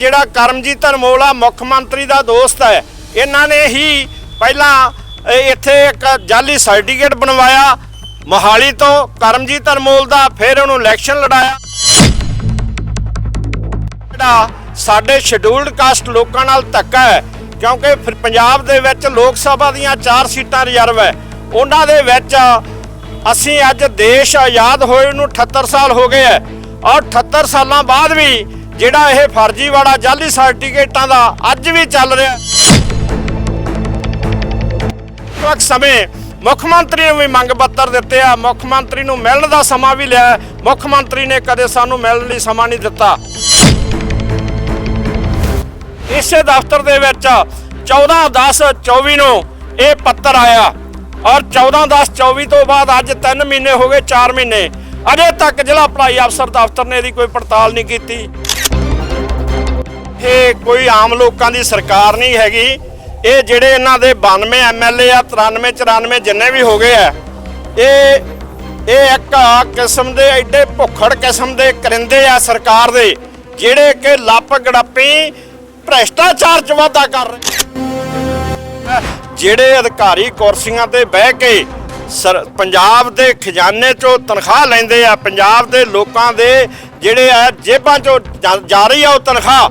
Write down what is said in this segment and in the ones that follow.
ਜਿਹੜਾ ਕਰਮਜੀਤ ਅਨਮੋਲ ਆ ਮੁੱਖ ਮੰਤਰੀ ਦਾ ਦੋਸਤ ਹੈ, ਇਹਨਾਂ ਨੇ ਹੀ ਪਹਿਲਾਂ ਇੱਥੇ ਇੱਕ ਜਾਲੀ ਸਰਟੀਫਿਕੇਟ ਬਣਵਾਇਆ। ਮੋਹਾਲੀ ਤੋਂ ਕਰਮਜੀਤ ਅਨਮੋਲ ਦਾ ਫਿਰ ਉਹਨੂੰ ਇਲੈਕਸ਼ਨ ਲੜਾਇਆ। ਜਿਹੜਾ ਸਾਡੇ ਸ਼ਡਿਊਲਡ ਕਾਸਟ ਲੋਕਾਂ ਨਾਲ ਧੱਕਾ ਹੈ, ਕਿਉਂਕਿ ਫਿਰ ਪੰਜਾਬ ਦੇ ਵਿੱਚ ਲੋਕ ਸਭਾ ਦੀਆਂ 4 ਸੀਟਾਂ ਰਿਜ਼ਰਵ ਹੈ। ਉਹਨਾਂ ਦੇ ਵਿੱਚ ਅਸੀਂ ਅੱਜ ਦੇਸ਼ ਆਜ਼ਾਦ ਹੋਏ ਨੂੰ 78 ਸਾਲ ਹੋ ਗਏ ਹੈ। ਔਰ 78 ਸਾਲਾਂ ਬਾਅਦ ਵੀ ਜਿਹੜਾ ਇਹ ਫਰਜ਼ੀਵਾੜਾ ਜਾਲੀ ਸਰਟੀਫਿਕੇਟਾਂ ਦਾ ਅੱਜ ਵੀ ਚੱਲ ਰਿਹਾ। ਵਕਤ ਸਮੇਂ ਮੁੱਖ ਮੰਤਰੀ ਨੂੰ ਵੀ ਮੰਗ ਪੱਤਰ ਦਿੱਤੇ ਆ। ਮੁੱਖ ਮੰਤਰੀ ਨੂੰ ਮਿਲਣ ਦਾ ਸਮਾਂ ਵੀ ਲਿਆ। ਮੁੱਖ ਮੰਤਰੀ ਨੇ ਕਦੇ ਸਾਨੂੰ ਮਿਲਣ ਲਈ ਸਮਾਂ ਨਹੀਂ ਦਿੱਤਾ। ਇਸੇ ਦਫ਼ਤਰ ਦੇ ਵਿੱਚ 14 10 24 ਨੂੰ ਇਹ ਪੱਤਰ ਆਇਆ। ਔਰ 14 10 24 ਤੋਂ ਬਾਅਦ ਅੱਜ 3 ਮਹੀਨੇ ਹੋ ਗਏ 4 ਮਹੀਨੇ। ਅਜੇ ਤੱਕ ਜ਼ਿਲ੍ਹਾ ਭਲਾਈ ਅਫਸਰ ਦਫ਼ਤਰ ਨੇ ਇਹਦੀ ਕੋਈ ਪੜਤਾਲ ਨਹੀਂ ਕੀਤੀ। ਇਹ ਕੋਈ ਆਮ ਲੋਕਾਂ ਦੀ ਸਰਕਾਰ ਨਹੀਂ ਹੈਗੀ। ਇਹ ਜਿਹੜੇ ਇਹਨਾਂ ਦੇ 92 ਐਮਐਲਏ ਆ 93 94 ਜਿੰਨੇ ਵੀ ਹੋ ਗਏ ਆ, ਇਹ ਇਹ ਇੱਕ ਕਿਸਮ ਦੇ ਐਡੇ ਭੁੱਖੜ ਕਿਸਮ ਦੇ ਕਰਿੰਦੇ ਆ ਸਰਕਾਰ ਦੇ, ਜਿਹੜੇ ਕਿ ਲੱਪ ਗੜੱਪੀ ਭ੍ਰਿਸ਼ਟਾਚਾਰ ਚ ਵਾਧਾ ਕਰ ਰਹੇ ਜਿਹੜੇ ਅਧਿਕਾਰੀ ਕੁਰਸੀਆਂ ਤੇ ਬਹਿ ਕੇ ਸਰ- ਪੰਜਾਬ ਦੇ ਖਜ਼ਾਨੇ ਚੋਂ ਤਨਖਾਹ ਲੈਂਦੇ ਆ, ਪੰਜਾਬ ਦੇ ਲੋਕਾਂ ਦੇ ਜਿਹੜੇ ਆ ਜੇਬਾਂ ਚੋਂ ਜਾ ਰਹੀ ਆ ਉਹ ਤਨਖਾਹ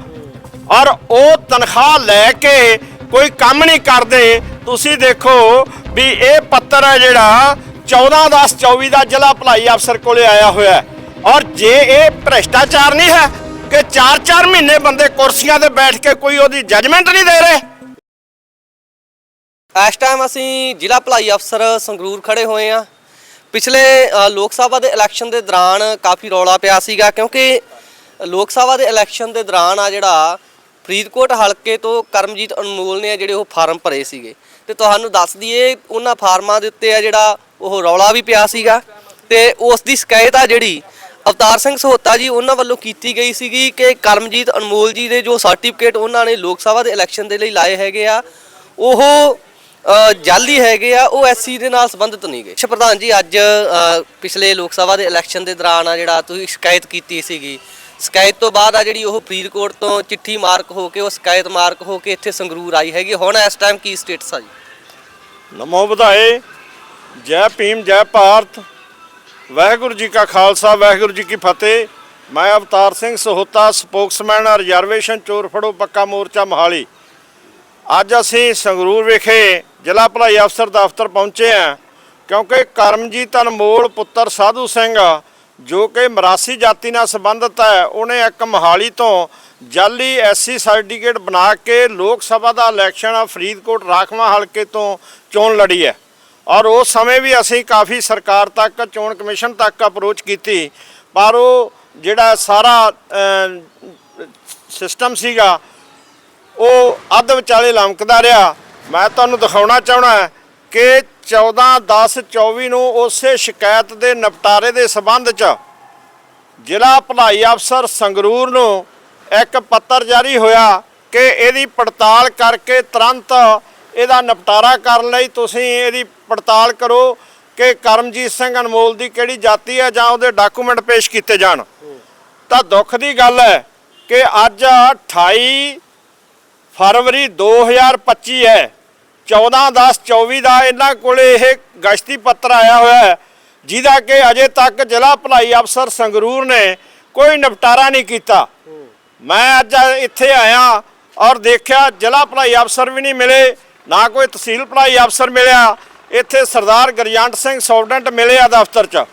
ਔਰ ਉਹ ਤਨਖਾਹ ਲੈ ਕੇ ਕੋਈ ਕੰਮ ਨਹੀਂ ਕਰਦੇ। ਤੁਸੀਂ ਦੇਖੋ ਵੀ ਇਹ ਪੱਤਰ ਹੈ ਜਿਹੜਾ 14 10 24 ਦਾ ਜ਼ਿਲ੍ਹਾ ਭਲਾਈ ਅਫਸਰ ਕੋਲੇ ਆਇਆ ਹੋਇਆ ਹੈ। ਔਰ ਜੇ ਇਹ ਭ੍ਰਿਸ਼ਟਾਚਾਰ ਨਹੀਂ ਹੈ ਕਿ 4-4 ਮਹੀਨੇ ਬੰਦੇ ਕੁਰਸੀਆਂ ਤੇ ਬੈਠ ਕੇ ਕੋਈ ਉਹਦੀ ਜੱਜਮੈਂਟ ਨਹੀਂ ਦੇ ਰਹੇ। ਇਸ ਟਾਈਮ ਅਸੀਂ ਜ਼ਿਲ੍ਹਾ ਭਲਾਈ ਅਫਸਰ ਸੰਗਰੂਰ ਖੜੇ ਹੋਏ ਆ ਪਿਛਲੇ ਲੋਕ ਸਭਾ ਦੇ ਇਲੈਕਸ਼ਨ ਦੇ ਦੌਰਾਨ ਕਾਫੀ ਰੌਲਾ ਪਿਆ ਸੀਗਾ ਕਿਉਂਕਿ ਲੋਕ ਸਭਾ ਦੇ ਇਲੈਕਸ਼ਨ ਦੇ ਦੌਰਾਨ ਆ ਜਿਹੜਾ ਫਰੀਦਕੋਟ ਹਲਕੇ ਤੋਂ ਕਰਮਜੀਤ ਅਨਮੋਲ ਨੇ ਆ ਜਿਹੜੇ ਉਹ ਫਾਰਮ ਭਰੇ ਸੀਗੇ। ਤੇ ਤੁਹਾਨੂੰ ਦੱਸ ਦਈਏ ਉਹਨਾਂ ਫਾਰਮਾਂ ਦੇ ਉੱਤੇ ਆ ਜਿਹੜਾ ਉਹ ਰੌਲਾ ਵੀ ਪਿਆ ਸੀਗਾ। ਤੇ ਉਸ ਦੀ ਸ਼ਿਕਾਇਤ ਆ ਜਿਹੜੀ ਅਵਤਾਰ ਸਿੰਘ ਸਹੋਤਾ ਜੀ ਉਹਨਾਂ ਵੱਲੋਂ ਕੀਤੀ ਗਈ ਸੀਗੀ ਕਿ ਕਰਮਜੀਤ ਅਨਮੋਲ ਜੀ ਦੇ ਜੋ ਸਰਟੀਫਿਕੇਟ ਉਹਨਾਂ ਨੇ ਲੋਕ ਸਭਾ ਦੇ ਇਲੈਕਸ਼ਨ ਦੇ ਲਈ ਲਾਏ ਹੈਗੇ ਆ ਉਹ ਅ, ਜਾਲੀ ਹੈਗੇ ਆ ਉਹ ਐਸਸੀ ਦੇ ਨਾਲ ਸੰਬੰਧਿਤ ਨਹੀਂ ਗਏ। ਅੱਛਾ ਪ੍ਰਧਾਨ ਜੀ ਅੱਜ ਪਿਛਲੇ ਲੋਕ ਸਭਾ ਦੇ ਇਲੈਕਸ਼ਨ ਦੇ ਦੌਰਾਨ ਆ ਜਿਹੜਾ ਤੁਸੀਂ ਸ਼ਿਕਾਇਤ ਕੀਤੀ ਸੀਗੀ ਸ਼ਿਕਾਇਤ ਤੋਂ ਬਾਅਦ ਆ ਜਿਹੜੀ ਉਹ ਫਰੀਦਕੋਟ ਤੋਂ ਚਿੱਠੀ ਮਾਰਕ ਹੋ ਕੇ, ਉਹ ਸ਼ਿਕਾਇਤ ਮਾਰਕ ਹੋ ਕੇ ਇੱਥੇ ਸੰਗਰੂਰ ਆਈ ਹੈਗੀ। ਹੁਣ ਇਸ ਟਾਈਮ ਕੀ ਸਟੇਟਸ ਆ ਜੀ? ਨਮੋ ਵਧਾਏ ਜੈ ਭੀਮ, ਜੈ ਭਾਰਤ। ਵਾਹਿਗੁਰੂ ਜੀ ਕਾ ਖਾਲਸਾ, ਵਾਹਿਗੁਰੂ ਜੀ ਕੀ ਫਤਿਹ। ਮੈਂ ਅਵਤਾਰ ਸਿੰਘ ਸਹੋਤਾ, ਸਪੋਕਸਮੈਨ ਰਿਜ਼ਰਵੇਸ਼ਨ ਚੋਰ ਫੜੋ, ਪੱਕਾ ਮੋਰਚਾ ਮੋਹਾਲੀ। ਅੱਜ ਅਸੀਂ ਸੰਗਰੂਰ ਵਿਖੇ ਜ਼ਿਲ੍ਹਾ ਭਲਾਈ ਅਫਸਰ ਦਫ਼ਤਰ ਪਹੁੰਚੇ ਹਾਂ, ਕਿਉਂਕਿ ਕਰਮਜੀਤ ਅਨਮੋਲ ਪੁੱਤਰ ਸਾਧੂ ਸਿੰਘ ਜੋ ਕਿ ਮਰਾਸੀ ਜਾਤੀ ਨਾਲ ਸੰਬੰਧਿਤ ਹੈ, ਉਹਨੇ ਇੱਕ ਮੋਹਾਲੀ ਤੋਂ ਜਾਲੀ ਐਸਸੀ ਸਰਟੀਫਿਕੇਟ ਬਣਾ ਕੇ ਲੋਕ ਸਭਾ ਦਾ ਇਲੈਕਸ਼ਨ ਫਰੀਦਕੋਟ ਰਾਖਵਾਂ ਹਲਕੇ ਤੋਂ ਚੋਣ ਲੜੀ ਹੈ। ਔਰ ਉਸ ਸਮੇਂ ਵੀ ਅਸੀਂ ਕਾਫੀ ਸਰਕਾਰ ਤੱਕ, ਚੋਣ ਕਮਿਸ਼ਨ ਤੱਕ ਅਪਰੋਚ ਕੀਤੀ। ਪਰ ਉਹ ਜਿਹੜਾ ਸਾਰਾ ਸਿਸਟਮ ਸੀਗਾ, ਉਹ ਅੱਧ ਵਿਚਾਲੇ ਲਮਕਦਾ ਰਿਹਾ। ਮੈਂ ਤੁਹਾਨੂੰ ਦਿਖਾਉਣਾ ਚਾਹਣਾ ਕਿ 14 10 24 ਨੂੰ ਉਸੇ ਸ਼ਿਕਾਇਤ ਦੇ ਨਿਪਟਾਰੇ ਦੇ ਸਬੰਧ 'ਚ ਜ਼ਿਲ੍ਹਾ ਭਲਾਈ ਅਫਸਰ ਸੰਗਰੂਰ ਨੂੰ ਇੱਕ ਪੱਤਰ ਜਾਰੀ ਹੋਇਆ ਕਿ ਇਹਦੀ ਪੜਤਾਲ ਕਰਕੇ ਤੁਰੰਤ ਇਹਦਾ ਨਿਪਟਾਰਾ ਕਰਨ ਲਈ ਤੁਸੀਂ ਇਹਦੀ ਪੜਤਾਲ ਕਰੋ ਕਿ ਕਰਮਜੀਤ ਸਿੰਘ ਅਨਮੋਲ ਦੀ ਕਿਹੜੀ ਜਾਤੀ ਹੈ ਜਾਂ ਉਹਦੇ ਡਾਕੂਮੈਂਟ ਪੇਸ਼ ਕੀਤੇ ਜਾਣ। ਤਾਂ ਦੁੱਖ ਦੀ ਗੱਲ ਹੈ ਕਿ ਅੱਜ 28 ਫਰਵਰੀ 2025 ਹੈ। 14 10 24 ਦਾ ਇਹਨਾਂ ਕੋਲੇ ਇਹ ਗਸ਼ਤੀ ਪੱਤਰ ਆਇਆ ਹੋਇਆ ਹੈ, ਜਿਹਦਾ ਕਿ ਅਜੇ ਤੱਕ ਜ਼ਿਲ੍ਹਾ ਭਲਾਈ ਅਫਸਰ ਸੰਗਰੂਰ ਨੇ ਕੋਈ ਨਿਪਟਾਰਾ ਨਹੀਂ ਕੀਤਾ। ਮੈਂ ਅੱਜ ਇੱਥੇ ਆਇਆ ਔਰ ਦੇਖਿਆ ਜ਼ਿਲ੍ਹਾ ਭਲਾਈ ਅਫਸਰ ਵੀ ਨਹੀਂ ਮਿਲੇ, ਨਾ ਕੋਈ ਤਹਿਸੀਲ ਭਲਾਈ ਅਫਸਰ ਮਿਲਿਆ, ਇੱਥੇ ਸਰਦਾਰ ਗਰਜੰਟ ਸਿੰਘ ਸੌਡੈਂਟ ਮਿਲੇ ਆ ਦਫ਼ਤਰ 'ਚ।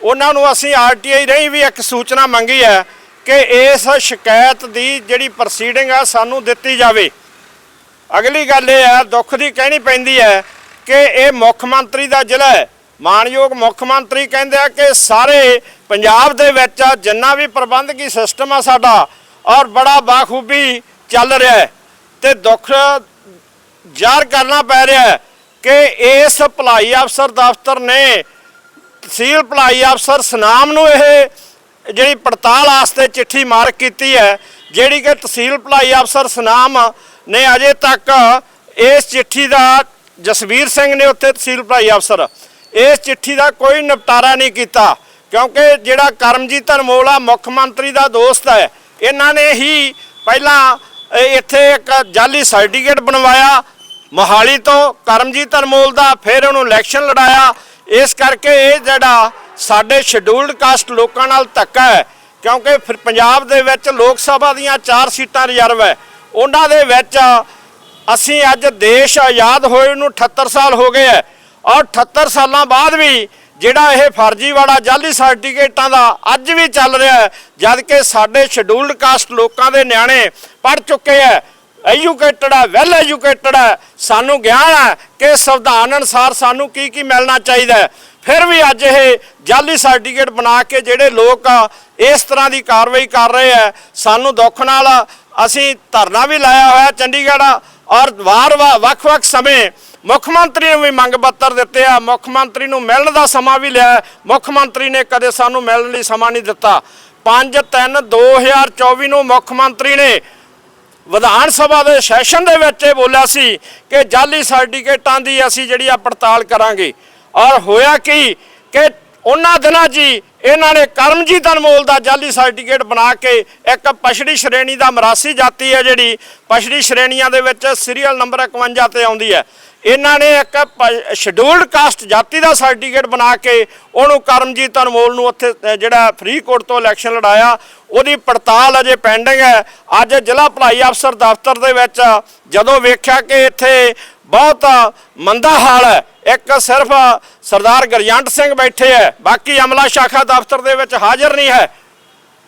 ਉਹਨਾਂ ਨੂੰ ਅਸੀਂ ਆਰਟੀਆਈ ਰਹੀ ਵੀ ਇੱਕ ਸੂਚਨਾ ਮੰਗੀ ਹੈ ਕਿ ਇਸ ਸ਼ਿਕਾਇਤ ਦੀ ਜਿਹੜੀ ਪ੍ਰੋਸੀਡਿੰਗ ਆ ਸਾਨੂੰ ਦਿੱਤੀ ਜਾਵੇ। ਅਗਲੀ ਗੱਲ ਇਹ ਹੈ, ਦੁੱਖ ਦੀ ਕਹਿਣੀ ਪੈਂਦੀ ਹੈ ਕਿ ਇਹ ਮੁੱਖ ਮੰਤਰੀ ਦਾ ਜ਼ਿਲ੍ਹਾ ਹੈ। ਮਾਨਯੋਗ ਮੁੱਖ ਮੰਤਰੀ ਕਹਿੰਦੇ ਆ ਕਿ ਸਾਰੇ ਪੰਜਾਬ ਦੇ ਵਿੱਚ ਜਿੰਨਾ ਵੀ ਪ੍ਰਬੰਧਕੀ ਸਿਸਟਮ ਆ ਸਾਡਾ, ਔਰ ਬੜਾ ਬਾਖੂਬੀ ਚੱਲ ਰਿਹਾ ਹੈ। ਤੇ ਦੁੱਖ ਜ਼ਾਹਰ ਕਰਨਾ ਪੈ ਰਿਹਾ ਹੈ ਕਿ ਇਸ ਭਲਾਈ ਅਫਸਰ ਦਫ਼ਤਰ ਨੇ ਤਹਿਸੀਲ ਭਲਾਈ ਅਫਸਰ ਸਨਾਮ ਨੂੰ ਇਹ ਜਿਹੜੀ ਪੜਤਾਲ ਵਾਸਤੇ ਚਿੱਠੀ ਮਾਰਕ ਕੀਤੀ ਹੈ, ਜਿਹੜੀ ਕਿ ਤਹਿਸੀਲ ਭਲਾਈ ਅਫਸਰ ਸਨਾਮ ਨੇ ਅਜੇ ਤੱਕ ਇਸ ਚਿੱਠੀ ਦਾ, ਜਸਵੀਰ ਸਿੰਘ ਨੇ ਉੱਥੇ ਤਹਿਸੀਲ ਭਲਾਈ ਅਫਸਰ, ਇਸ ਚਿੱਠੀ ਦਾ ਕੋਈ ਨਿਪਟਾਰਾ ਨਹੀਂ ਕੀਤਾ, ਕਿਉਂਕਿ ਜਿਹੜਾ ਕਰਮਜੀਤ ਅਨਮੋਲ ਆ ਮੁੱਖ ਮੰਤਰੀ ਦਾ ਦੋਸਤ ਹੈ, ਇਹਨਾਂ ਨੇ ਹੀ ਪਹਿਲਾਂ ਇੱਥੇ ਇੱਕ ਜਾਲੀ ਸਰਟੀਫਿਕੇਟ ਬਣਵਾਇਆ, ਮੋਹਾਲੀ ਤੋਂ ਕਰਮਜੀਤ ਅਨਮੋਲ ਦਾ, ਫਿਰ ਉਹਨੂੰ ਇਲੈਕਸ਼ਨ ਲੜਾਇਆ, ਇਸ ਕਰਕੇ ਇਹ ਜਿਹੜਾ ਸਾਡੇ ਸ਼ਡਿਊਲਡ ਕਾਸਟ ਲੋਕਾਂ ਨਾਲ ਧੱਕਾ ਹੈ, ਕਿਉਂਕਿ ਫਿਰ ਪੰਜਾਬ ਦੇ ਵਿੱਚ ਲੋਕ ਸਭਾ ਦੀਆਂ 4 ਸੀਟਾਂ ਰਿਜ਼ਰਵ ਹੈ ਉਹਨਾਂ ਦੇ ਵਿੱਚ ਅਸੀਂ ਅੱਜ ਦੇਸ਼ ਆਜ਼ਾਦ ਹੋਏ ਨੂੰ 78 ਸਾਲ ਹੋ ਗਏ ਹੈ ਔਰ 78 ਸਾਲਾਂ ਬਾਅਦ ਵੀ ਜਿਹੜਾ ਇਹ ਫਰਜ਼ੀਵਾੜਾ ਜਾਲੀ ਸਰਟੀਫਿਕੇਟਾਂ ਦਾ ਅੱਜ ਵੀ ਚੱਲ ਰਿਹਾ ਹੈ, ਜਦ ਕਿ ਸਾਡੇ ਸ਼ਡਿਊਲਡ ਕਾਸਟ ਲੋਕਾਂ ਦੇ ਨਿਆਣੇ ਪੜ ਚੁੱਕੇ ਹੈ ਐਜੂਕੇਟਡ ਹੈ ਵੈਲ ਐਜੂਕੇਟਡ ਹੈ, ਸਾਨੂੰ ਗਿਆਨ ਹੈ ਕਿ ਸੰਵਿਧਾਨ ਅਨੁਸਾਰ ਸਾਨੂੰ ਕੀ ਕੀ ਮਿਲਣਾ ਚਾਹੀਦਾ ਹੈ। ਫਿਰ ਵੀ ਅੱਜ ਇਹ ਜਾਲੀ ਸਰਟੀਫਿਕੇਟ ਬਣਾ ਕੇ ਜਿਹੜੇ ਲੋਕ ਇਸ ਤਰ੍ਹਾਂ ਦੀ ਕਾਰਵਾਈ ਕਰ ਰਹੇ ਆ ਸਾਨੂੰ ਦੁੱਖ ਨਾਲ ਅਸੀਂ ਧਰਨਾ ਵੀ ਲਾਇਆ ਹੋਇਆ ਚੰਡੀਗੜ੍ਹ ਔਰ ਵਾਰ ਵਾ- ਵੱਖ-ਵੱਖ ਸਮੇਂ ਮੁੱਖ ਮੰਤਰੀ ਨੂੰ ਵੀ ਮੰਗ ਪੱਤਰ ਦਿੱਤੇ ਆ, ਮੁੱਖ ਮੰਤਰੀ ਨੂੰ ਮਿਲਣ ਦਾ ਸਮਾਂ ਵੀ ਲਿਆ ਮੁੱਖ ਮੰਤਰੀ ਨੇ ਕਦੇ ਸਾਨੂੰ ਮਿਲਣ ਲਈ ਸਮਾਂ ਨਹੀਂ ਦਿੱਤਾ। 5 3 2024 ਨੂੰ ਮੁੱਖ ਮੰਤਰੀ ਨੇ ਵਿਧਾਨ ਸਭਾ ਦੇ ਸੈਸ਼ਨ ਦੇ ਵਿੱਚ ਇਹ ਬੋਲਿਆ ਸੀ ਕਿ ਜਾਲੀ ਸਰਟੀਫਿਕੇਟਾਂ ਦੀ ਅਸੀਂ ਜਿਹੜੀ ਆ ਪੜਤਾਲ ਕਰਾਂਗੇ। ਔਰ ਹੋਇਆ ਕੀ ਕਿ ਉਹਨਾਂ ਦਿਨਾਂ 'ਚ ਹੀ ਇਹਨਾਂ ਨੇ ਕਰਮਜੀਤ ਅਨਮੋਲ ਦਾ ਜਾਲੀ ਸਰਟੀਫਿਕੇਟ ਬਣਾ ਕੇ ਇੱਕ ਪਛੜੀ ਸ਼੍ਰੇਣੀ ਦਾ ਮਰਾਸੀ ਜਾਤੀ ਹੈ ਜਿਹੜੀ ਪਛੜੀ ਸ਼੍ਰੇਣੀਆਂ ਦੇ ਵਿੱਚ ਸੀਰੀਅਲ ਨੰਬਰ 51 ਤੇ ਆਉਂਦੀ ਹੈ। ਇਹਨਾਂ ਨੇ ਇੱਕ ਸ਼ਡਿਊਲਡ ਕਾਸਟ ਜਾਤੀ ਦਾ ਸਰਟੀਫਿਕੇਟ ਬਣਾ ਕੇ ਉਹਨੂੰ ਕਰਮਜੀਤ ਅਨਮੋਲ ਨੂੰ ਉੱਥੇ ਅ, ਜਿਹੜਾ ਫਰੀਦਕੋਟ ਤੋਂ ਇਲੈਕਸ਼ਨ ਲੜਾਇਆ ਉਹਦੀ ਪੜਤਾਲ ਅਜੇ ਪੈਂਡਿੰਗ ਹੈ। ਅੱਜ ਜ਼ਿਲ੍ਹਾ ਭਲਾਈ ਅਫਸਰ ਦਫ਼ਤਰ ਦੇ ਵਿੱਚ ਜਦੋਂ ਵੇਖਿਆ ਕਿ ਇੱਥੇ ਬਹੁਤ ਮੰਦਾ ਹਾਲ ਹੈ। ਇੱਕ ਸਿਰਫ ਸਰਦਾਰ ਗਰਜੰਟ ਸਿੰਘ ਬੈਠੇ ਹੈ। ਬਾਕੀ ਅਮਲਾ ਸ਼ਾਖਾ ਦਫ਼ਤਰ ਦੇ ਵਿੱਚ ਹਾਜ਼ਰ ਨਹੀਂ ਹੈ।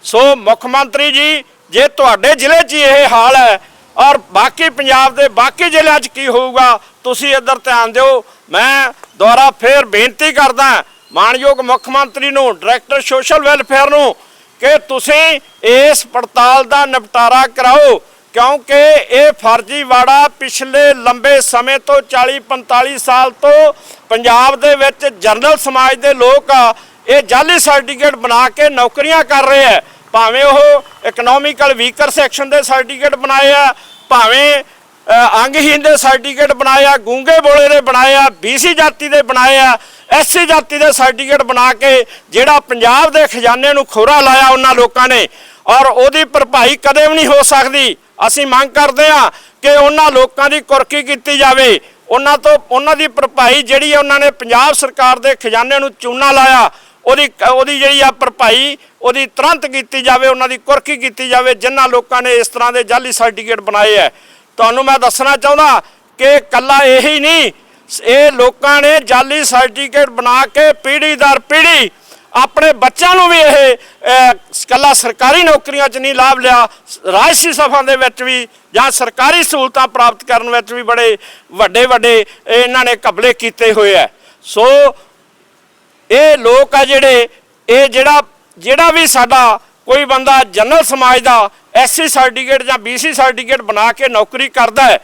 ਸੋ ਮੁੱਖ ਮੰਤਰੀ ਜੀ, ਜੇ ਤੁਹਾਡੇ ਜ਼ਿਲ੍ਹੇ 'ਚ ਇਹ ਹਾਲ ਹੈ ਔਰ ਬਾਕੀ ਪੰਜਾਬ ਦੇ ਬਾਕੀ ਜ਼ਿਲ੍ਹਿਆਂ 'ਚ ਕੀ ਹੋਊਗਾ, ਤੁਸੀਂ ਇੱਧਰ ਧਿਆਨ ਦਿਓ। ਮੈਂ ਦੁਬਾਰਾ ਫੇਰ ਬੇਨਤੀ ਕਰਦਾ ਮਾਨਯੋਗ ਮੁੱਖ ਮੰਤਰੀ ਨੂੰ, ਡਾਇਰੈਕਟਰ ਸੋਸ਼ਲ ਵੈਲਫੇਅਰ ਨੂੰ, ਕਿ ਤੁਸੀਂ ਇਸ ਪੜਤਾਲ ਦਾ ਨਿਪਟਾਰਾ ਕਰਾਓ। ਕਿਉਂਕਿ ਇਹ ਫਰਜ਼ੀਵਾੜਾ ਪਿਛਲੇ ਲੰਬੇ ਸਮੇਂ ਤੋਂ 40 45 ਸਾਲ ਤੋਂ ਪੰਜਾਬ ਦੇ ਵਿੱਚ ਜਨਰਲ ਸਮਾਜ ਦੇ ਲੋਕ ਆ, ਇਹ ਜਾਲੀ ਸਰਟੀਫਿਕੇਟ ਬਣਾ ਕੇ ਨੌਕਰੀਆਂ ਕਰ ਰਹੇ ਆ। ਭਾਵੇਂ ਉਹ ਇਕਨੋਮਿਕਲ ਵੀਕਰ ਸੈਕਸ਼ਨ ਦੇ ਸਰਟੀਫਿਕੇਟ ਬਣਾਏ ਆ ਭਾਵੇਂ ਅ, ਅੰਗਹੀਨ ਦੇ ਸਰਟੀਫਿਕੇਟ ਬਣਾਏ ਆ ਗੂੰਗੇ ਬੋਲੇ ਦੇ ਬਣਾਏ ਆ ਬੀਸੀ ਜਾਤੀ ਦੇ ਬਣਾਏ ਆ ਐਸਸੀ ਜਾਤੀ ਦੇ ਸਰਟੀਫਿਕੇਟ ਬਣਾ ਕੇ ਜਿਹੜਾ ਪੰਜਾਬ ਦੇ ਖਜ਼ਾਨੇ ਨੂੰ ਖੋਰਾ ਲਾਇਆ ਉਹਨਾਂ ਲੋਕਾਂ ਨੇ। ਔਰ ਉਹਦੀ ਭਰਪਾਈ ਕਦੇ ਵੀ ਨਹੀਂ ਹੋ ਸਕਦੀ। ਅਸੀਂ ਮੰਗ ਕਰਦੇ ਆ ਕਿ ਉਹਨਾਂ ਲੋਕਾਂ ਦੀ ਕੁਰਕੀ ਕੀਤੀ ਜਾਵੇ। ਉਹਨਾਂ ਤੋਂ, ਉਹਨਾਂ ਦੀ ਭਰਪਾਈ ਜਿਹੜੀ ਉਹਨਾਂ ਨੇ ਪੰਜਾਬ ਸਰਕਾਰ ਦੇ ਖਜ਼ਾਨੇ ਨੂੰ ਚੂਨਾ ਲਾਇਆ। ਉਹਦੀ ਉਹਦੀ ਜਿਹੜੀ ਆ ਭਰਪਾਈ, ਉਹਦੀ ਤੁਰੰਤ ਕੀਤੀ ਜਾਵੇ, ਉਹਨਾਂ ਦੀ ਕੁਰਕੀ ਕੀਤੀ ਜਾਵੇ, ਜਿਨ੍ਹਾਂ ਲੋਕਾਂ ਨੇ ਇਸ ਤਰ੍ਹਾਂ ਦੇ ਜਾਲੀ ਸਰਟੀਫਿਕੇਟ ਬਣਾਏ ਹੈ। ਤੁਹਾਨੂੰ ਮੈਂ ਦੱਸਣਾ ਚਾਹੁੰਦਾ ਕਿ ਕੱਲਾ ਇਹੀ ਨਹੀਂ, ਇਹ ਲੋਕਾਂ ਨੇ ਜਾਲੀ ਸਰਟੀਫਿਕੇਟ ਬਣਾ ਕੇ ਪੀੜ੍ਹੀ ਦਰ ਪੀੜ੍ਹੀ ਆਪਣੇ ਬੱਚਿਆਂ ਨੂੰ ਵੀ ਇਹ ਅਹ, ਕੱਲਾ ਸਰਕਾਰੀ ਨੌਕਰੀਆਂ 'ਚ ਨਹੀਂ ਲਾਭ ਲਿਆ। ਰਾਜਸੀ ਸਫ਼ਾਂ ਦੇ ਵਿੱਚ ਵੀ ਜਾਂ ਸਰਕਾਰੀ ਸਹੂਲਤਾਂ ਪ੍ਰਾਪਤ ਕਰਨ ਵਿੱਚ ਵੀ ਬੜੇ ਵੱਡੇ ਵੱਡੇ ਇਹਨਾਂ ਨੇ ਕਬਲੇ ਕੀਤੇ ਹੋਏ ਆ। ਸੋ ਇਹ ਲੋਕ ਆ ਜਿਹੜੇ ਇਹ ਜਿਹੜਾ ਜਿਹੜਾ ਵੀ ਸਾਡਾ ਕੋਈ ਬੰਦਾ ਜਨਰਲ ਸਮਾਜ ਦਾ ਐਸਸੀ ਸਰਟੀਫਿਕੇਟ ਜਾਂ ਬੀਸੀ ਸਰਟੀਫਿਕੇਟ ਬਣਾ ਕੇ ਨੌਕਰੀ ਕਰਦਾ ਹੈ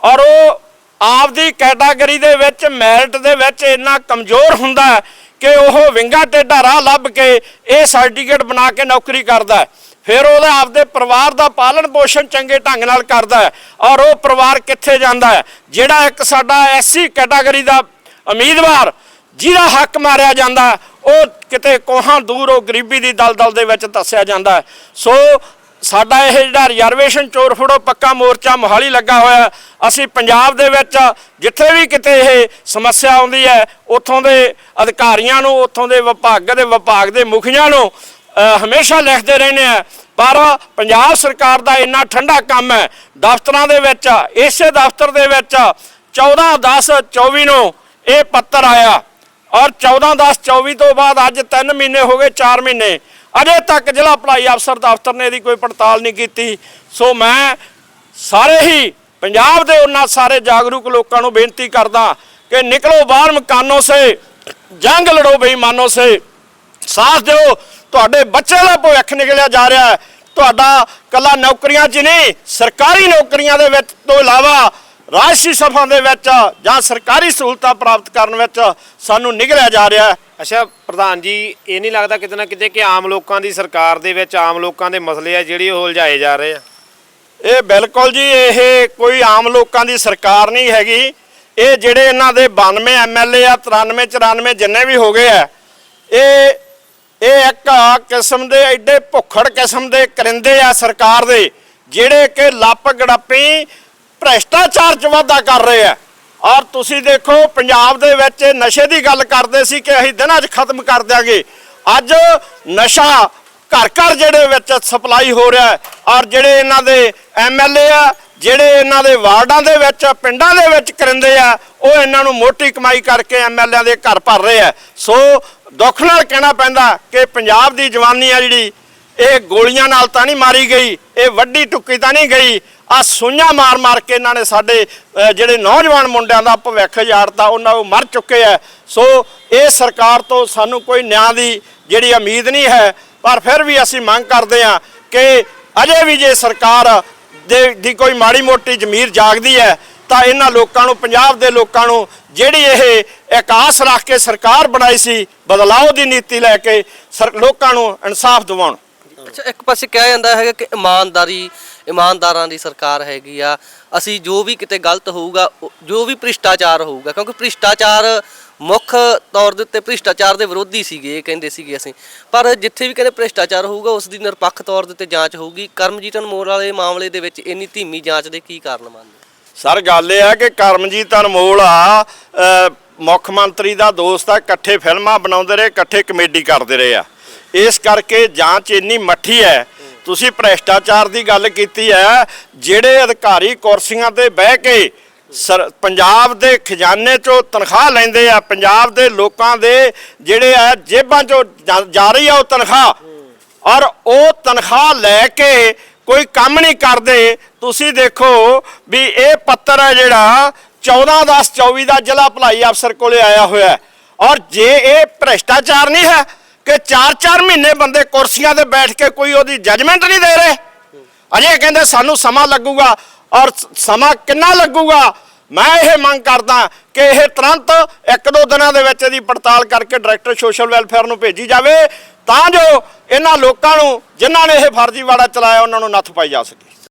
ਔਰ ਉਹ ਆਪਦੀ ਕੈਟਾਗਰੀ ਦੇ ਵਿੱਚ ਮੈਰਿਟ ਦੇ ਵਿੱਚ ਇੰਨਾ ਕਮਜ਼ੋਰ ਹੁੰਦਾ ਕਿ ਉਹ ਵਿੰਗਾ ਟੇਢਾ ਰਾਹ ਲੱਭ ਕੇ ਇਹ ਸਰਟੀਫਿਕੇਟ ਬਣਾ ਕੇ ਨੌਕਰੀ ਕਰਦਾ ਹੈ। ਫਿਰ ਉਹਦਾ ਆਪਦੇ ਪਰਿਵਾਰ ਦਾ ਪਾਲਣ ਪੋਸ਼ਣ ਚੰਗੇ ਢੰਗ ਨਾਲ ਕਰਦਾ ਹੈ ਔਰ ਉਹ ਪਰਿਵਾਰ ਕਿੱਥੇ ਜਾਂਦਾ ਹੈ? ਜਿਹੜਾ ਇੱਕ ਸਾਡਾ ਐਸਸੀ ਕੈਟਾਗਰੀ ਦਾ ਉਮੀਦਵਾਰ ਜਿਹਦਾ ਹੱਕ ਮਾਰਿਆ ਜਾਂਦਾ, ਉਹ ਕਿਤੇ ਕੋਹਾਂ ਦੂਰ ਉਹ ਗਰੀਬੀ ਦੀ ਦਲਦਲ ਦੇ ਵਿੱਚ ਦੱਸਿਆ ਜਾਂਦਾ ਸੋ ਸਾਡਾ ਇਹ ਜਿਹੜਾ ਰਿਜ਼ਰਵੇਸ਼ਨ ਚੋਰ ਫੜੋ, ਪੱਕਾ ਮੋਰਚਾ ਮੋਹਾਲੀ ਲੱਗਾ ਹੋਇਆ ਅਸੀਂ ਪੰਜਾਬ ਦੇ ਵਿੱਚ ਜਿੱਥੇ ਵੀ ਕਿਤੇ ਇਹ ਸਮੱਸਿਆ ਆਉਂਦੀ ਹੈ, ਉੱਥੋਂ ਦੇ ਅਧਿਕਾਰੀਆਂ ਨੂੰ, ਉੱਥੋਂ ਦੇ ਵਿਭਾਗ ਦੇ ਵਿਭਾਗ ਦੇ ਮੁਖੀਆਂ ਨੂੰ ਹਮੇਸ਼ਾ ਲਿਖਦੇ ਰਹਿੰਦੇ ਆ ਪਰ ਪੰਜਾਬ ਸਰਕਾਰ ਦਾ ਇੰਨਾ ਠੰਡਾ ਕੰਮ ਹੈ, ਦਫ਼ਤਰਾਂ ਦੇ ਵਿੱਚ, ਇਸੇ ਦਫ਼ਤਰ ਦੇ ਵਿੱਚ 14 10 24 ਨੂੰ ਇਹ ਪੱਤਰ ਆਇਆ। ਔਰ 14 10 24 ਤੋਂ ਬਾਅਦ ਅੱਜ 3 ਮਹੀਨੇ ਹੋ ਗਏ 4 ਮਹੀਨੇ। ਅਜੇ ਤੱਕ ਜ਼ਿਲ੍ਹਾ ਭਲਾਈ ਅਫਸਰ ਦਫ਼ਤਰ ਨੇ ਇਹਦੀ ਕੋਈ ਪੜਤਾਲ ਨਹੀਂ ਕੀਤੀ। ਸੋ ਮੈਂ ਸਾਰੇ ਹੀ ਪੰਜਾਬ ਦੇ ਉਹਨਾਂ ਸਾਰੇ ਜਾਗਰੂਕ ਲੋਕਾਂ ਨੂੰ ਬੇਨਤੀ ਕਰਦਾ ਕਿ ਨਿਕਲੋ ਬਾਹਰ ਮਕਾਨੋਂ ਸੇ, ਜੰਗ ਲੜੋ ਬੇਈਮਾਨੋਂ ਸੇ। ਸਾਥ ਦਿਓ, ਤੁਹਾਡੇ ਬੱਚੇ ਦਾ ਭਵਿੱਖ ਨਿਕਲਿਆ ਜਾ ਰਿਹਾ ਹੈ। ਤੁਹਾਡਾ ਕੱਲਾ ਨੌਕਰੀਆਂ 'ਚ ਨਹੀਂ, ਸਰਕਾਰੀ ਨੌਕਰੀਆਂ ਦੇ ਵਿੱਚ ਤੋਂ ਇਲਾਵਾ ਰਾਜਸੀ ਸਭਾ ਦੇ ਵਿੱਚ ਜਾਂ ਸਰਕਾਰੀ ਸਹੂਲਤਾਂ ਪ੍ਰਾਪਤ ਕਰਨ ਵਿੱਚ ਸਾਨੂੰ ਨਿਕਲਿਆ ਜਾ ਰਿਹਾ ਹੈ। ਅੱਛਾ ਪ੍ਰਧਾਨ ਜੀ ਇਹ ਨਹੀਂ ਲੱਗਦਾ ਕਿਤੇ ਨਾ ਕਿਤੇ ਕਿ ਆਮ ਲੋਕਾਂ ਦੀ ਸਰਕਾਰ ਦੇ ਵਿੱਚ ਆਮ ਲੋਕਾਂ ਦੇ ਮਸਲੇ ਆ ਜਿਹੜੇ ਉਹ ਉਲਝਾਏ ਜਾ ਰਹੇ ਆ? ਇਹ ਬਿਲਕੁਲ ਜੀ ਇਹ ਕੋਈ ਆਮ ਲੋਕਾਂ ਦੀ ਸਰਕਾਰ ਨਹੀਂ ਹੈਗੀ। ਇਹ ਜਿਹੜੇ ਇਹਨਾਂ ਦੇ 92 ਐਮਐਲਏ ਆ 93 94 ਜਿੰਨੇ ਵੀ ਹੋ ਗਏ ਆ ਇਹ ਇਹ ਇੱਕ ਕਿਸਮ ਦੇ ਐਡੇ ਭੁੱਖੜ ਕਿਸਮ ਦੇ ਕਰਿੰਦੇ ਆ ਸਰਕਾਰ ਦੇ ਜਿਹੜੇ ਕਿ ਲੱਪ ਗੜੱਪੀ ਭ੍ਰਿਸ਼ਟਾਚਾਰ 'ਚ ਵਾਧਾ ਕਰ ਰਹੇ ਆ। ਔਰ ਤੁਸੀਂ ਦੇਖੋ, ਪੰਜਾਬ ਦੇ ਵਿੱਚ ਨਸ਼ੇ ਦੀ ਗੱਲ ਕਰਦੇ ਸੀ ਕਿ ਅਸੀਂ ਦਿਨਾਂ 'ਚ ਖਤਮ ਕਰ ਦਿਆਂਗੇ। ਅੱਜ ਨਸ਼ਾ ਘਰ ਘਰ ਜਿਹੜੇ ਵਿੱਚ ਸਪਲਾਈ ਹੋ ਰਿਹਾ ਔਰ ਜਿਹੜੇ ਇਹਨਾਂ ਦੇ ਐਮਐਲਏ ਆ, ਜਿਹੜੇ ਇਹਨਾਂ ਦੇ ਵਾਰਡਾਂ ਦੇ ਵਿੱਚ, ਪਿੰਡਾਂ ਦੇ ਵਿੱਚ ਕਰਿੰਦੇ ਆ, ਉਹ ਇਹਨਾਂ ਨੂੰ ਮੋਟੀ ਕਮਾਈ ਕਰਕੇ ਐਮਐਲਏਆਂ ਦੇ ਘਰ ਭਰ ਰਹੇ ਆ। ਸੋ ਦੁੱਖ ਨਾਲ ਕਹਿਣਾ ਪੈਂਦਾ ਕਿ ਪੰਜਾਬ ਦੀ ਜਵਾਨੀ ਆ ਜਿਹੜੀ, ਇਹ ਗੋਲੀਆਂ ਨਾਲ ਤਾਂ ਨਹੀਂ ਮਾਰੀ ਗਈ, ਇਹ ਵੱਡੀ ਟੁੱਕੀ ਤਾਂ ਨਹੀਂ ਗਈ ਆ ਸੂਈਆਂ ਮਾਰ ਮਾਰ ਕੇ ਇਹਨਾਂ ਨੇ ਸਾਡੇ ਜਿਹੜੇ ਨੌਜਵਾਨ ਮੁੰਡਿਆਂ ਦਾ ਭਵਿੱਖ ਯਾਰਤਾ ਉਹਨਾਂ ਉਹ ਮਰ ਚੁੱਕੇ ਆ। ਸੋ ਇਹ ਸਰਕਾਰ ਤੋਂ ਸਾਨੂੰ ਕੋਈ ਨਿਆਂ ਦੀ ਜਿਹੜੀ ਉਮੀਦ ਨਹੀਂ ਹੈ, ਪਰ ਫਿਰ ਵੀ ਅਸੀਂ ਮੰਗ ਕਰਦੇ ਆ ਕਿ ਅਜੇ ਵੀ ਜੇ ਸਰਕਾਰ ਦੇ, ਦੀ ਕੋਈ ਮਾੜੀ ਮੋਟੀ ਜ਼ਮੀਰ ਜਾਗਦੀ ਹੈ, ਤਾਂ ਇਹਨਾਂ ਲੋਕਾਂ ਨੂੰ, ਪੰਜਾਬ ਦੇ ਲੋਕਾਂ ਨੂੰ ਜਿਹੜੀ ਇਹ ਇਕਾਸ ਰੱਖ ਕੇ ਸਰਕਾਰ ਬਣਾਈ ਸੀ ਬਦਲਾਅ ਦੀ ਨੀਤੀ ਲੈ ਕੇ ਸਰ- ਲੋਕਾਂ ਨੂੰ ਇਨਸਾਫ ਦਿਵਾਉਣ। ਅੱਛਾ, ਇੱਕ ਪਾਸੇ ਕਿਹਾ ਜਾਂਦਾ ਹੈਗਾ ਕਿ ਇਮਾਨਦਾਰੀ ਇਮਾਨਦਾਰਾਂ ਦੀ ਸਰਕਾਰ ਹੈਗੀ ਆ, ਅਸੀਂ ਜੋ ਵੀ ਕਿਤੇ ਗਲਤ ਹੋਊਗਾ, ਉਹ- ਜੋ ਵੀ ਭ੍ਰਿਸ਼ਟਾਚਾਰ ਹੋਊਗਾ, ਕਿਉਂਕਿ ਭ੍ਰਿਸ਼ਟਾਚਾਰ ਮੁੱਖ ਤੌਰ ਦੇ ਉੱਤੇ ਭ੍ਰਿਸ਼ਟਾਚਾਰ ਦੇ ਵਿਰੋਧੀ ਸੀਗੇ, ਇਹ ਕਹਿੰਦੇ ਸੀਗੇ ਅਸੀਂ। ਪਰ ਜਿੱਥੇ ਵੀ ਕਹਿੰਦੇ ਭ੍ਰਿਸ਼ਟਾਚਾਰ ਹੋਊਗਾ, ਉਸ ਦੀ ਨਿਰਪੱਖ ਤੌਰ ਦੇ ਉੱਤੇ ਜਾਂਚ ਹੋਊਗੀ। ਕਰਮਜੀਤ ਅਨਮੋਲ ਵਾਲੇ ਮਾਮਲੇ ਦੇ ਵਿੱਚ ਇੰਨੀ ਧੀਮੀ ਜਾਂਚ ਦੇ ਕੀ ਕਾਰਨ ਮੰਨਦੇ ਸਰ, ਗੱਲ ਇਹ ਆ ਕਿ ਕਰਮਜੀਤ ਅਨਮੋਲ ਆ ਮੁੱਖ ਮੰਤਰੀ ਦਾ ਦੋਸਤ ਆ, ਇਕੱਠੇ ਫਿਲਮਾਂ ਬਣਾਉਂਦੇ ਰਹੇ, ਇਕੱਠੇ ਕਮੇਡੀ ਕਰਦੇ ਰਹੇ ਆ। ਇਸ ਕਰਕੇ ਜਾਂਚ ਇੰਨੀ ਮੱਠੀ ਹੈ ਤੁਸੀਂ ਭ੍ਰਿਸ਼ਟਾਚਾਰ ਦੀ ਗੱਲ ਕੀਤੀ ਹੈ, ਜਿਹੜੇ ਅਧਿਕਾਰੀ ਕੁਰਸੀਆਂ ਤੇ ਬਹਿ ਕੇ ਸਰ, ਪੰਜਾਬ ਦੇ ਖਜ਼ਾਨੇ ਚੋਂ ਤਨਖਾਹ ਲੈਂਦੇ ਆ, ਪੰਜਾਬ ਦੇ ਲੋਕਾਂ ਦੇ ਜਿਹੜੇ ਆ ਜੇਬਾਂ ਚੋਂ ਜਾ- ਜਾ ਰਹੀ ਆ ਉਹ ਤਨਖਾਹ। ਔਰ ਉਹ ਤਨਖਾਹ ਲੈ ਕੇ ਕੋਈ ਕੰਮ ਨਹੀਂ ਕਰਦੇ। ਤੁਸੀਂ ਦੇਖੋ ਵੀ ਇਹ ਪੱਤਰ ਹੈ ਜਿਹੜਾ 14 10 24 ਦਾ ਜ਼ਿਲ੍ਹਾ ਭਲਾਈ ਅਫਸਰ ਕੋਲੇ ਆਇਆ ਹੋਇਆ ਔਰ ਜੇ ਇਹ ਭ੍ਰਿਸ਼ਟਾਚਾਰ ਨਹੀਂ ਹੈ ਕਿ 4-4 ਮਹੀਨੇ ਬੰਦੇ ਕੁਰਸੀਆਂ ਤੇ ਬੈਠ ਕੇ ਕੋਈ ਉਹਦੀ ਜੱਜਮੈਂਟ ਨਹੀਂ ਦੇ ਰਹੇ? ਅਜੇ ਕਹਿੰਦੇ ਸਾਨੂੰ ਸਮਾਂ ਲੱਗੂਗਾ ਔਰ ਸਮਾਂ ਕਿੰਨਾ ਲੱਗੂਗਾ? ਮੈਂ ਇਹ ਮੰਗ ਕਰਦਾ ਕਿ ਇਹ ਤੁਰੰਤ ਇੱਕ ਦੋ ਦਿਨਾਂ ਦੇ ਵਿੱਚ ਇਹਦੀ ਪੜਤਾਲ ਕਰਕੇ ਡਾਇਰੈਕਟਰ ਸੋਸ਼ਲ ਵੈਲਫੇਅਰ ਨੂੰ ਭੇਜੀ ਜਾਵੇ, ਤਾਂ ਜੋ ਇਹਨਾਂ ਲੋਕਾਂ ਨੂੰ, ਜਿਨ੍ਹਾਂ ਨੇ ਇਹ ਫਰਜ਼ੀਵਾੜਾ ਚਲਾਇਆ, ਉਹਨਾਂ ਨੂੰ ਨੱਥ ਪਾਈ ਜਾ ਸਕੇ।